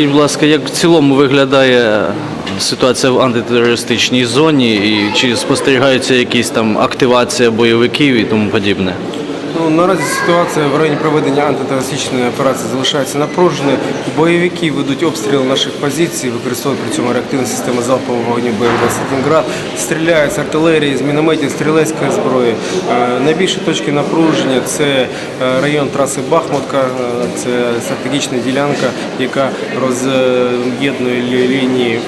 Скажіть, будь ласка, як в цілому виглядає ситуація в антитерористичній зоні і чи спостерігаються якісь там активація бойовиків і тому подібне? Ну, наразі ситуація в районі проведення антитерористичної операції залишається напруженою. Бойовики ведуть обстріл наших позицій, використовують при цьому реактивні системи залпового вогню БМ-21 «Град», стріляють з артилерії, з мінометів, стрілецької зброї. Е, Найбільші точки напруження це е, район траси Бахмутка, е, це стратегічна ділянка, яка роз'єднує лі- лінії,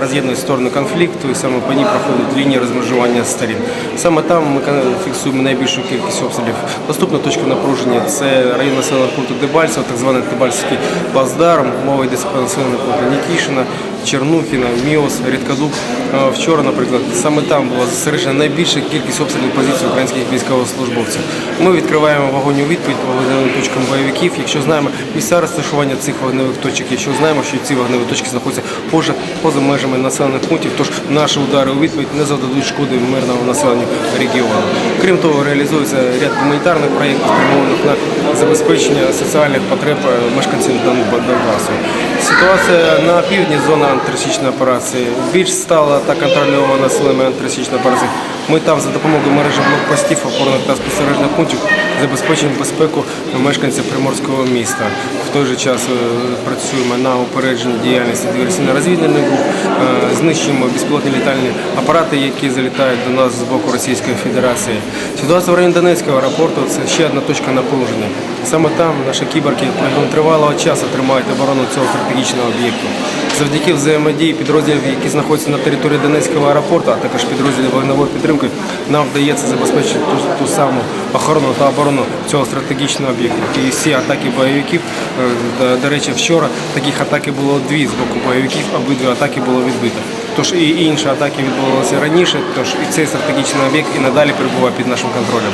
роз'єднує сторони конфлікту, і саме по ній проходить лінія розмежування сторін. Саме там ми фіксуємо найбільшу кількість обстрілів. Наступна точка напруження це район населеного пункту Дебальцево, так званий Дебальцевський плацдарм. Мова йде про населений пункт Нікішина, Чернухіна, Міос, Рідкадуб. Е, Вчора, наприклад, саме там була зосереджена найбільша кількість обстрілів позицій українських військовослужбовців. Ми відкриваємо вогонь у відповідь по вогневим точкам бойовиків. Якщо знаємо місця розташування цих вогневих точок, якщо знаємо, що ці вогневі точки знаходяться поза, поза межами населених пунктів, тож наші удари у відповідь не завдадуть шкоди мирному населенню регіону. Крім того, реалізується ряд гуманітарних проєктів, спрямованих на забезпечення соціальних потреб е, мешканців Дон- Донбасу. Ситуація на півдні зона антитерористичної операції більш стала та контрольована силами антитерористичної операції. Ми там за допомогою мережі блокпостів, опорних та спостережних пунктів забезпечуємо безпеку мешканців приморського міста. В той же час е, працюємо на упередженні діяльності диверсійно-розвідувальних груп, е, знищуємо безпілотні літальні апарати, які залітають до нас з боку Російської Федерації. Ситуація в районі Донецького аеропорту це ще одна точка напруження. Саме там наші кіберки протягом тривалого часу тримають оборону цього стратегічного об'єкту. Завдяки взаємодії підрозділів, які знаходяться на території Донецького аеропорту, а також підрозділів вогневої підтримки, нам вдається забезпечити ту, ту саму охорону та оборону цього стратегічного об'єкту. І всі атаки бойовиків, е, до, до речі, вчора таких атаки було дві з боку бойовиків, обидві атаки було відбито. Тож і інші атаки відбувалися раніше, тож і цей стратегічний об'єкт і надалі перебуває під нашим контролем.